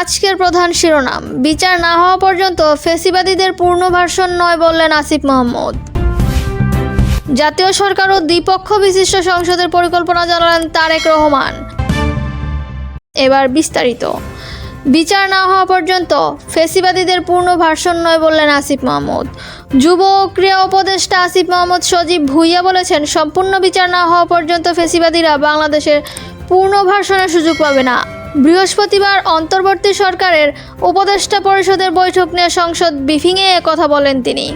আজকের প্রধান শিরোনাম। বিচার না হওয়া পর্যন্ত ফেসিবাদীদের পূর্ণ ভার্সন নয় বললেন আসিফ মাহমুদ। জাতীয় সরকার ও দ্বিপক্ষ বিশিষ্ট সংসদের পরিকল্পনা জানালেন তারেক রহমান। এবার বিস্তারিত। বিচার না হওয়া পর্যন্ত ফেসিবাদীদের পূর্ণ ভার্সন নয় বললেন আসিফ মাহমুদ। যুব ও ক্রীড়া উপদেষ্টা আসিফ মাহমুদ সজীব ভুইয়া বলেছেন, সম্পূর্ণ বিচার না হওয়া পর্যন্ত ফেসিবাদীরা বাংলাদেশের পূর্ণ ভার্সনের সুযোগ পাবে না। বৃহস্পতিবার অন্তর্বর্তী সরকারের উপদেষ্টা পরিষদের বৈঠক নিয়ে সংসদ ব্রিফিংয়ে কথা বলেন তিনি।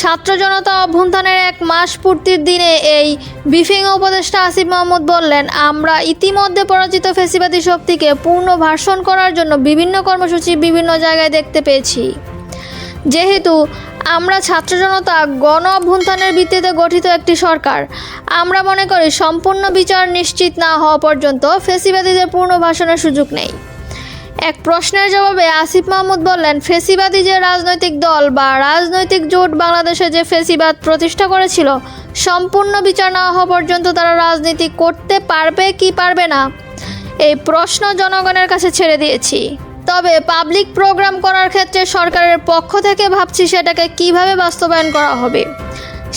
ছাত্র জনতা অভ্যুত্থানের এক মাস পূর্তির দিনে এই ব্রিফিং উপদেষ্টা আসিফ মাহমুদ বললেন, আমরা ইতিমধ্যে পরাজিত ফেসিবাদী শক্তিকে পূর্ণ ভাষণ করার জন্য বিভিন্ন কর্মসূচি বিভিন্ন জায়গায় দেখতে পেয়েছি। যেহেতু আমরা ছাত্র জনতা গণ অভ্যুত্থানের ভিত্তিতে গঠিত একটি সরকার, আমরা মনে করি সম্পূর্ণ বিচার নিশ্চিত না হওয়া পর্যন্ত ফেসিবাদীদের পূর্ণ ভাষণের সুযোগ নেই। এক প্রশ্নের জবাবে আসিফ মাহমুদ বললেন, ফেসিবাদী যে রাজনৈতিক দল বা রাজনৈতিক জোট বাংলাদেশে যে ফেসিবাদ প্রতিষ্ঠা করেছিল, সম্পূর্ণ বিচার না হওয়া পর্যন্ত তারা রাজনীতি করতে পারবে কি পারবে না, এই প্রশ্ন জনগণের কাছে ছেড়ে দিয়েছি। তবে পাবলিক প্রোগ্রাম করার ক্ষেত্রে সরকারের পক্ষ থেকে ভাবছি সেটাকে কীভাবে বাস্তবায়ন করা হবে,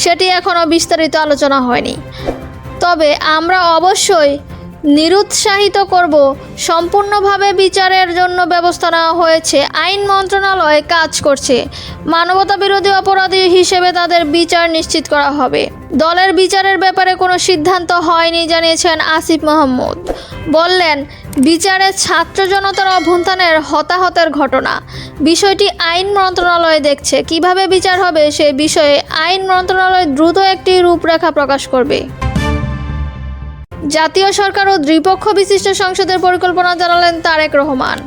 সেটি এখনও বিস্তারিত আলোচনা হয়নি। তবে আমরা অবশ্যই নিরুৎসাহিত করব, সম্পূর্ণভাবে বিচারের জন্য ব্যবস্থা নেওয়া হয়েছে, আইন মন্ত্রণালয় কাজ করছে, মানবতা বিরোধী অপরাধী হিসেবে তাদের বিচার নিশ্চিত করা হবে। দলের বিচারের ব্যাপারে কোনো সিদ্ধান্ত হয়নি, জানিয়েছেন আসিফ মাহমুদ বললেন বিচারে ছাত্র জনতার অভ্যুত্থানের হতাহতের ঘটনা। বিষয়টি আইন মন্ত্রণালয় দেখছে। কীভাবে বিচার হবে সে বিষয়ে আইন মন্ত্রণালয় দ্রুত একটি রূপরেখা প্রকাশ করবে। জাতীয় সরকার ও দ্বিপক্ষ বিশিষ্ট সংসদের পরিকল্পনা জানালেন তারেক রহমান।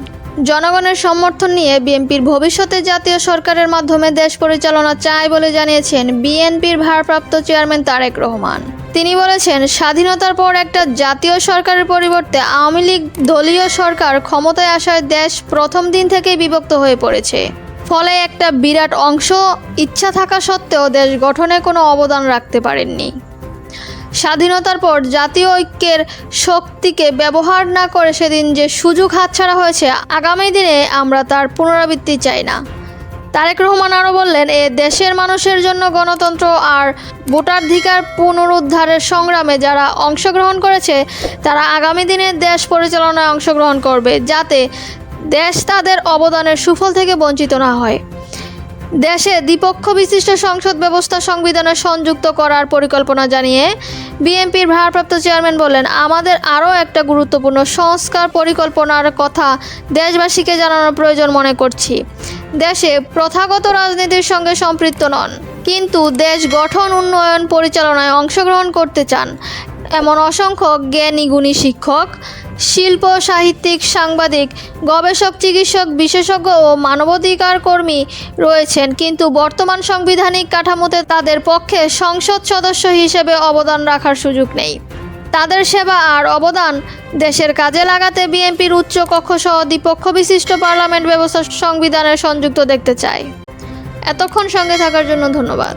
জনগণের সমর্থন নিয়ে বিএনপির ভবিষ্যতে জাতীয় সরকারের মাধ্যমে দেশ পরিচালনা চায় বলে জানিয়েছেন বিএনপির ভারপ্রাপ্ত চেয়ারম্যান তারেক রহমান। তিনি বলেছেন, স্বাধীনতার পর একটা জাতীয় সরকারের পরিবর্তে আওয়ামী লীগ দলীয় সরকার ক্ষমতায় আসায় দেশ প্রথম দিন থেকেই বিভক্ত হয়ে পড়েছে। ফলে একটা বিরাট অংশ ইচ্ছা থাকা সত্ত্বেও দেশ গঠনে কোনো অবদান রাখতে পারেননি। স্বাধীনতার পর জাতীয় ঐক্যের শক্তিকে ব্যবহার না করে সেদিন যে সুযোগ হাতছাড়া হয়েছে, আগামী দিনে আমরা তার পুনরাবৃত্তি চাই না। তারেক রহমান আরও বললেন, এ দেশের মানুষের জন্য গণতন্ত্র আর ভোটাধিকার পুনরুদ্ধারের সংগ্রামে যারা অংশগ্রহণ করেছে, তারা আগামী দিনে দেশ পরিচালনায় অংশগ্রহণ করবে যাতে দেশ তাদের অবদানের সুফল থেকে বঞ্চিত না হয়। দেশে দ্বিপক্ষ বিশিষ্ট সংসদ ব্যবস্থা সংবিধানে সংযুক্ত করার পরিকল্পনা জানিয়ে বিএনপির ভারপ্রাপ্ত চেয়ারম্যান বলেন, আমাদের আরও একটা গুরুত্বপূর্ণ সংস্কার পরিকল্পনার কথা দেশবাসীকে জানানোর প্রয়োজন মনে করছি। দেশে প্রথাগত রাজনীতির সঙ্গে সম্পৃক্ত নন, কিন্তু দেশ গঠন, উন্নয়ন, পরিচালনায় অংশগ্রহণ করতে চান। এমন অসংখ্য জ্ঞানী গুণী শিক্ষক, শিল্প, সাহিত্যিক, সাংবাদিক, গবেষক, চিকিৎসক, বিশেষজ্ঞ ও মানবাধিকার কর্মী রয়েছেন, কিন্তু বর্তমান সাংবিধানিক কাঠামোতে তাদের পক্ষে সংসদ সদস্য হিসেবে অবদান রাখার সুযোগ নেই। তাদের সেবা আর অবদান দেশের কাজে লাগাতে বিএনপির উচ্চ কক্ষ সহ দ্বিপক্ষ বিশিষ্ট পার্লামেন্ট ব্যবস্থা সংবিধানের সংযুক্ত দেখতে চায়। এতক্ষণ সঙ্গে থাকার জন্য ধন্যবাদ।